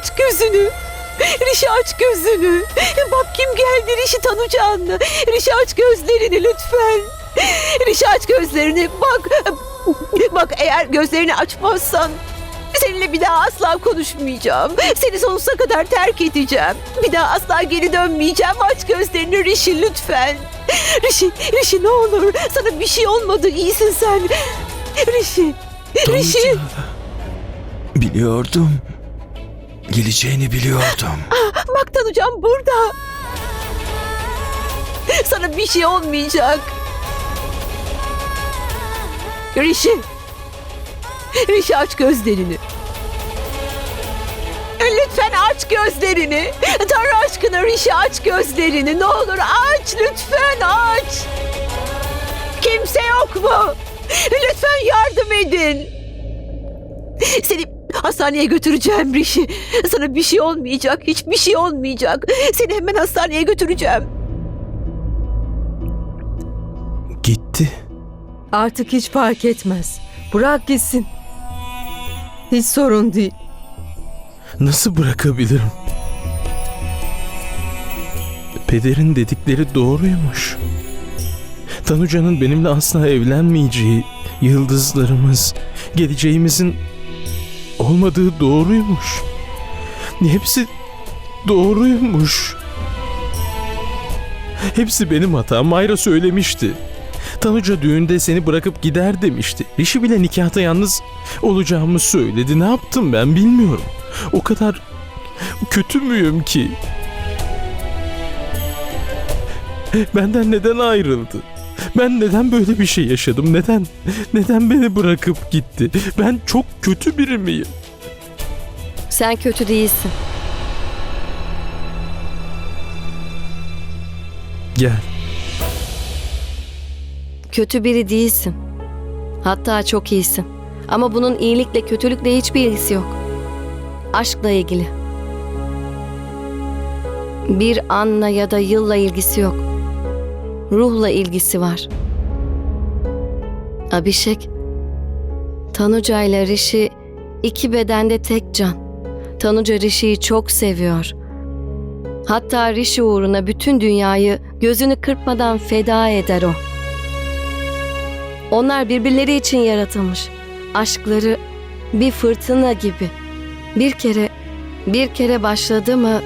Aç gözünü. Rişi aç gözünü. Bak kim geldi Rişi Tanucan'la. Rişi aç gözlerini lütfen. Rişi aç gözlerini. Bak. Bak eğer gözlerini açmazsan seninle bir daha asla konuşmayacağım. Seni sonsuza kadar terk edeceğim. Bir daha asla geri dönmeyeceğim. Aç gözlerini Rişi lütfen. Rişi, Rişi ne olur. Sana bir şey olmadı. İyisin sen. Rişi, Rişi. Biliyordum. Geleceğini biliyordum. Bak Tanucan burada. Sana bir şey olmayacak. Rişi. Rişi aç gözlerini. Lütfen aç gözlerini. Tanrı aşkına Rişi aç gözlerini. Ne olur aç lütfen aç. Kimse yok mu? Lütfen yardım edin. Seni hastaneye götüreceğim Rişi. Sana bir şey olmayacak, hiçbir şey olmayacak. Seni hemen hastaneye götüreceğim. Gitti. Artık hiç fark etmez. Bırak gitsin. Hiç sorun değil. Nasıl bırakabilirim? Pederin dedikleri doğruymuş. Tanuca'nın benimle asla evlenmeyeceği, yıldızlarımız, geleceğimizin olmadığı doğruymuş. Hepsi doğruymuş. Hepsi benim hatam. Mayra söylemişti. Tanuca düğünde seni bırakıp gider demişti. Rişi bile nikahta yalnız olacağımı söyledi. Ne yaptım ben bilmiyorum. O kadar kötü müyüm ki? Benden neden ayrıldı? Ben neden böyle bir şey yaşadım? Neden? Neden beni bırakıp gitti? Ben çok kötü biri miyim? Sen kötü değilsin. Gel. Kötü biri değilsin. Hatta çok iyisin. Ama bunun iyilikle kötülükle hiçbir ilgisi yok. Aşkla ilgili. Bir anla ya da yılla ilgisi yok. Ruhla ilgisi var. Abişek, Tanuca ile Rishi iki bedende tek can. Tanuca Rishi'yi çok seviyor. Hatta Rishi uğruna bütün dünyayı gözünü kırpmadan feda eder o. Onlar birbirleri için yaratılmış. Aşkları bir fırtına gibi. Bir kere, bir kere başladı mı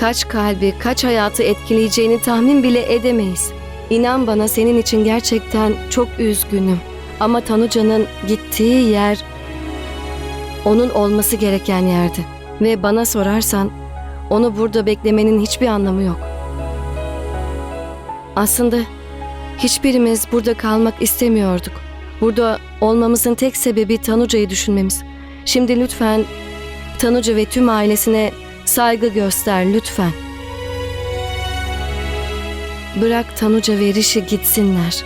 kaç kalbi, kaç hayatı etkileyeceğini tahmin bile edemeyiz. İnan bana senin için gerçekten çok üzgünüm. Ama Tanuca'nın gittiği yer onun olması gereken yerdi. Ve bana sorarsan onu burada beklemenin hiçbir anlamı yok. Aslında hiçbirimiz burada kalmak istemiyorduk. Burada olmamızın tek sebebi Tanuca'yı düşünmemiz. Şimdi lütfen Tanuca ve tüm ailesine saygı göster lütfen. Bırak Tanuca ve Rishi gitsinler.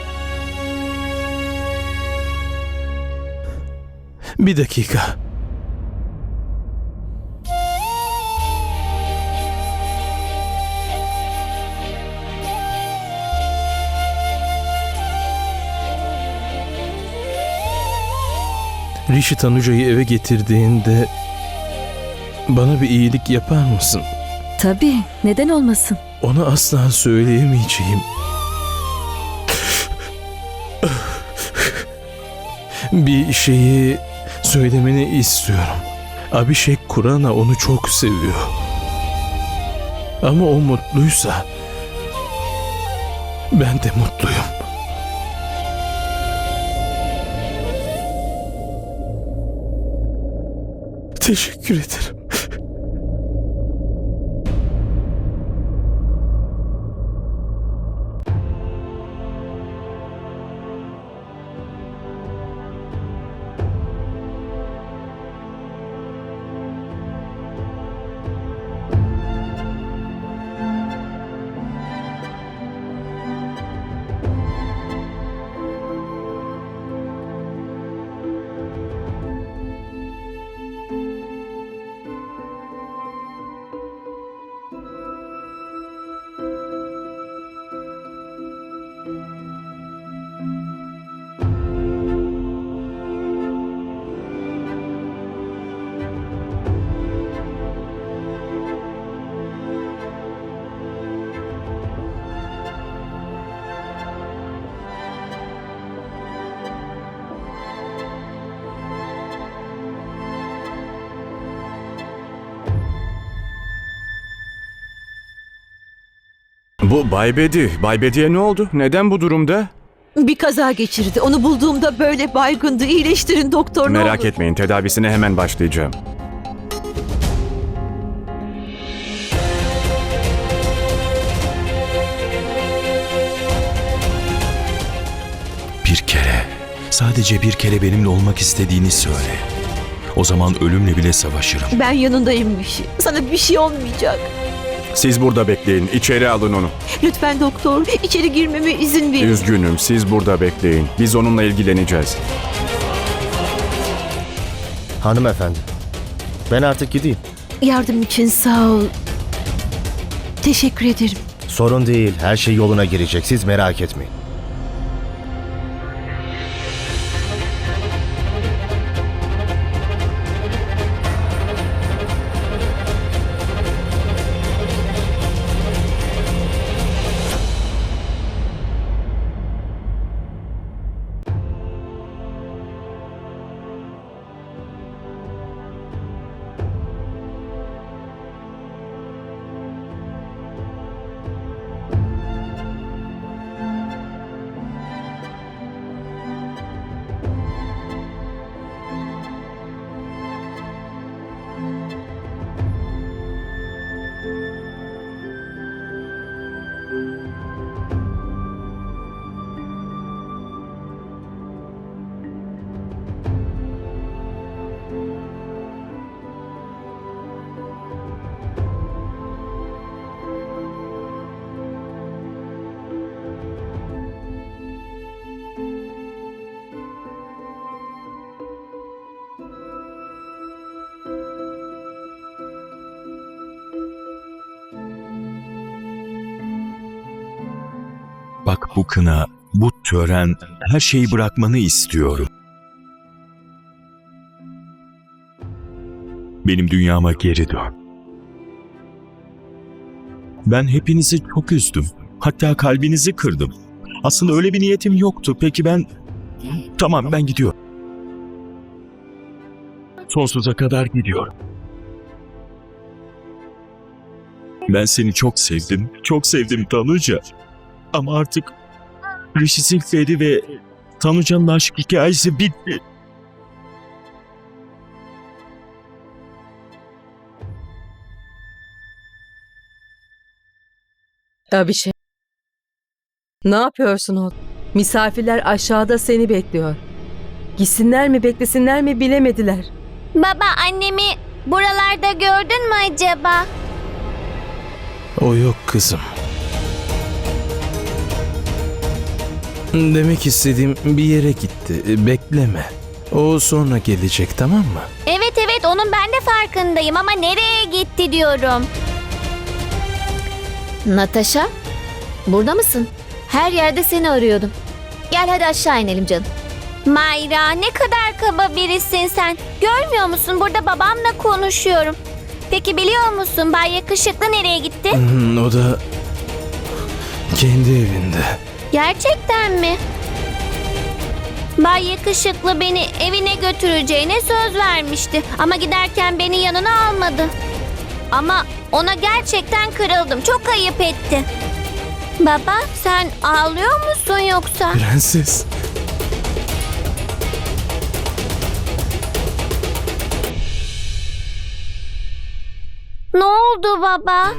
Bir dakika. Rishi Tanuca'yı eve getirdiğinde bana bir iyilik yapar mısın? Tabii, neden olmasın? Ona asla söyleyemeyeceğim. Bir şeyi söylemeni istiyorum. Abişek Kurana onu çok seviyor. Ama o mutluysa ben de mutluyum. Teşekkür ederim. Bu Bay Bedi. Bay Bedi'ye ne oldu? Neden bu durumda? Bir kaza geçirdi. Onu bulduğumda böyle baygındı. İyileştirin doktor ne Merak olur. etmeyin tedavisine hemen başlayacağım. Bir kere, sadece bir kere benimle olmak istediğini söyle. O zaman ölümle bile savaşırım. Ben yanındayım Rişi. Sana bir şey olmayacak. Siz burada bekleyin. İçeri alın onu. Lütfen doktor içeri girmeme izin verin. Üzgünüm. Siz burada bekleyin. Biz onunla ilgileneceğiz. Hanımefendi, ben artık gideyim. Yardım için sağ ol. Teşekkür ederim. Sorun değil, her şey yoluna girecek. Siz merak etmeyin. Bu kına, bu tören, her şeyi bırakmanı istiyorum. Benim dünyama geri dön. Ben hepinizi çok üzdüm. Hatta kalbinizi kırdım. Aslında öyle bir niyetim yoktu. Peki ben... Tamam ben gidiyorum. Sonsuza kadar gidiyorum. Ben seni çok sevdim. Çok sevdim Tanuca. Ama artık Rishi Silferi ve Tanuca'nın aşk hikayesi bitti. Ya bir şey. Ne yapıyorsun oğlum? Misafirler aşağıda seni bekliyor. Gitsinler mi beklesinler mi bilemediler. Baba annemi buralarda gördün mü acaba? O yok kızım. Demek istediğim bir yere gitti. Bekleme. O sonra gelecek tamam mı? Evet evet onun ben de farkındayım ama nereye gitti diyorum. Natasha, burada mısın? Her yerde seni arıyordum. Gel hadi aşağı inelim canım. Mayra ne kadar kaba birisin sen. Görmüyor musun burada babamla konuşuyorum. Peki biliyor musun Bay Yakışıklı nereye gitti? Hmm, O da kendi evinde. Gerçekten mi? Bay Yakışıklı beni evine götüreceğine söz vermişti. Ama giderken beni yanına almadı. Ama ona gerçekten kırıldım. Çok ayıp etti. Baba sen ağlıyor musun yoksa? Prenses. Ne oldu baba?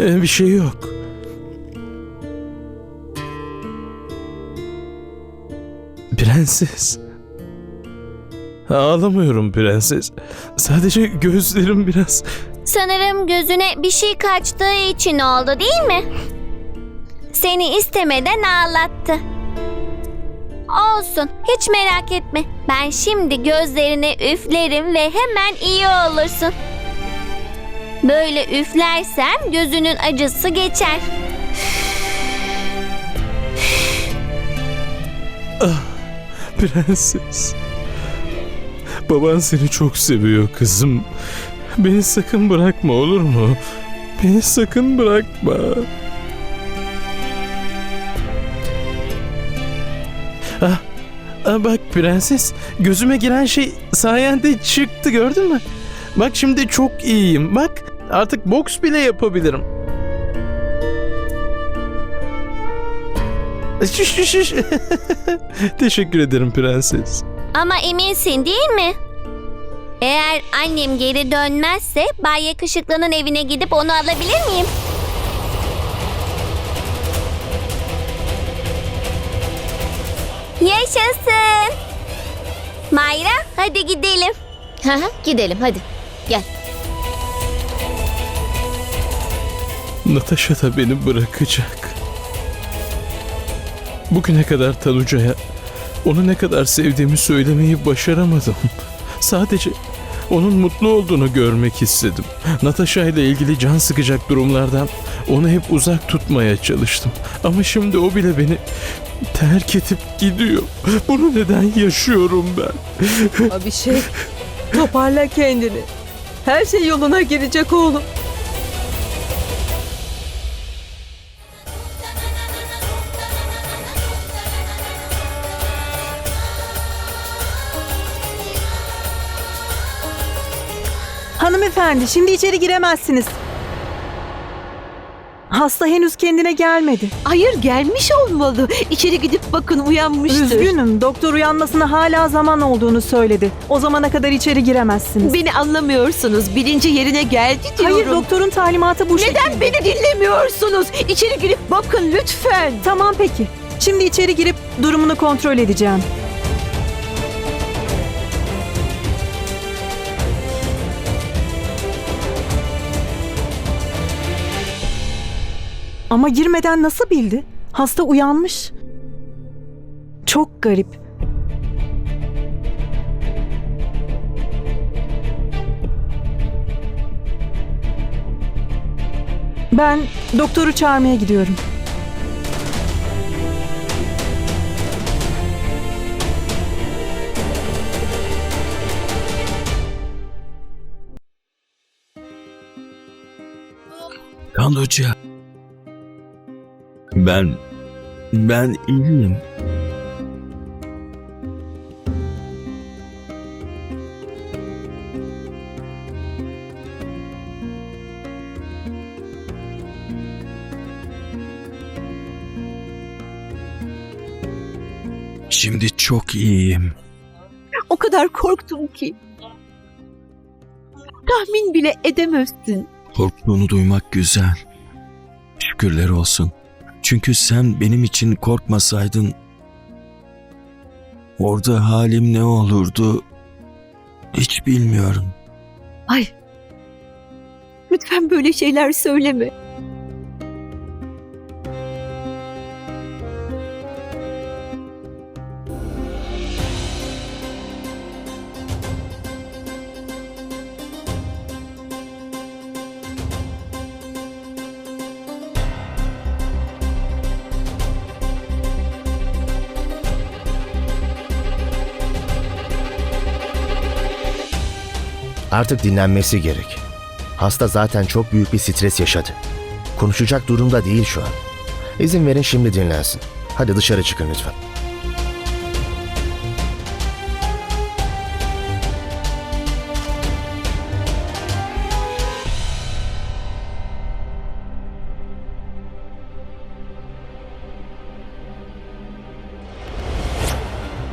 Bir şey yok. Prenses. Ağlamıyorum prenses. Sadece gözlerim biraz... Sanırım gözüne bir şey kaçtığı için oldu değil mi? Seni istemeden ağlattı. Olsun, hiç merak etme. Ben şimdi gözlerine üflerim ve hemen iyi olursun. Böyle üflersem gözünün acısı geçer. Prenses. Baban seni çok seviyor kızım. Beni sakın bırakma olur mu? Beni sakın bırakma. Ah, ah bak prenses gözüme giren şey sayende çıktı gördün mü? Bak şimdi çok iyiyim bak. Artık boks bile yapabilirim. Şiş, şiş, şiş. Teşekkür ederim prenses. Ama eminsin değil mi? Eğer annem geri dönmezse Bay Yakışıklı'nın evine gidip onu alabilir miyim? Yaşasın. Mayra hadi gidelim. gidelim hadi. Gel. Natasha da beni bırakacak. Bugüne kadar Tanuca'ya onu ne kadar sevdiğimi söylemeyi başaramadım. Sadece onun mutlu olduğunu görmek istedim. Natasha ile ilgili can sıkacak durumlardan onu hep uzak tutmaya çalıştım. Ama şimdi o bile beni terk edip gidiyor. Bunu neden yaşıyorum ben? Abişek toparla kendini. Her şey yoluna girecek oğlum. Hanımefendi şimdi içeri giremezsiniz. Hasta henüz kendine gelmedi. Hayır gelmiş olmalı. İçeri gidip bakın uyanmıştır. Üzgünüm doktor uyanmasına hala zaman olduğunu söyledi. O zamana kadar içeri giremezsiniz. Beni anlamıyorsunuz. Bilinci yerine geldi diyorum. Hayır doktorun talimatı bu Neden şekilde. beni dinlemiyorsunuz? İçeri girip bakın lütfen. Tamam peki. Şimdi içeri girip durumunu kontrol edeceğim. Ama girmeden nasıl bildi? Hasta uyanmış. Çok garip. Ben doktoru çağırmaya gidiyorum. Tanuca. Ben... Ben iyiyim. Şimdi çok iyiyim. O kadar korktum ki. Tahmin bile edemezsin. Korktuğunu duymak güzel. Şükürler olsun. Çünkü sen benim için korkmasaydın orada halim ne olurdu hiç bilmiyorum. Ay. Lütfen böyle şeyler söyleme. Artık dinlenmesi gerek. Hasta zaten çok büyük bir stres yaşadı. Konuşacak durumda değil şu an. İzin verin şimdi dinlensin. Hadi dışarı çıkın lütfen.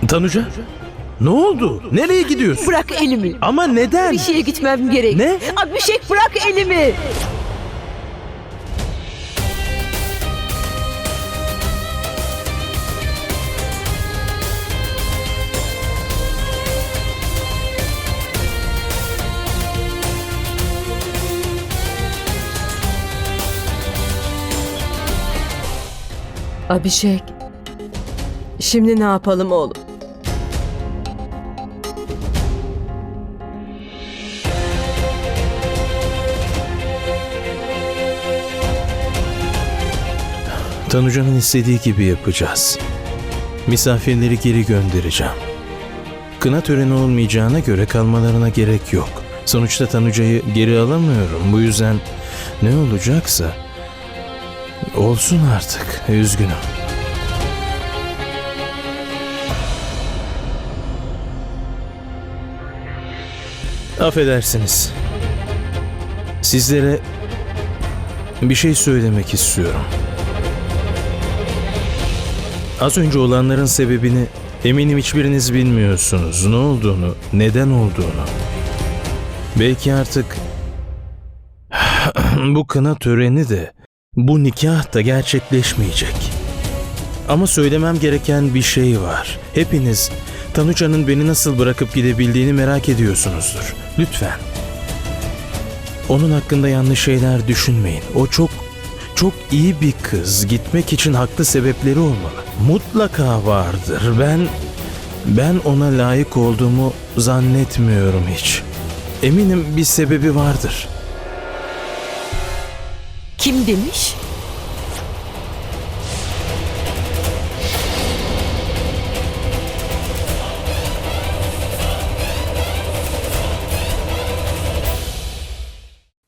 Tanuca? Ne oldu? Nereye gidiyorsun? Bırak elimi. Ama neden? Bir şeye gitmem gerek. Ne? Abişek bırak elimi. Abişek. Şimdi ne yapalım oğlum? Tanuca'nın istediği gibi yapacağız. Misafirleri geri göndereceğim. Kına töreni olmayacağına göre kalmalarına gerek yok. Sonuçta Tanuca'yı geri alamıyorum. Bu yüzden ne olacaksa olsun artık. Üzgünüm. Affedersiniz. Sizlere bir şey söylemek istiyorum. Az önce olanların sebebini eminim hiçbiriniz bilmiyorsunuz. Ne olduğunu, neden olduğunu. Belki artık bu kına töreni de, bu nikah da gerçekleşmeyecek. Ama söylemem gereken bir şey var. Hepiniz Tanuca'nın beni nasıl bırakıp gidebildiğini merak ediyorsunuzdur. Lütfen. Onun hakkında yanlış şeyler düşünmeyin. O çok çok iyi bir kız. Gitmek için haklı sebepleri olmalı. Mutlaka vardır. Ben ben ona layık olduğumu zannetmiyorum hiç. Eminim bir sebebi vardır. Kim demiş?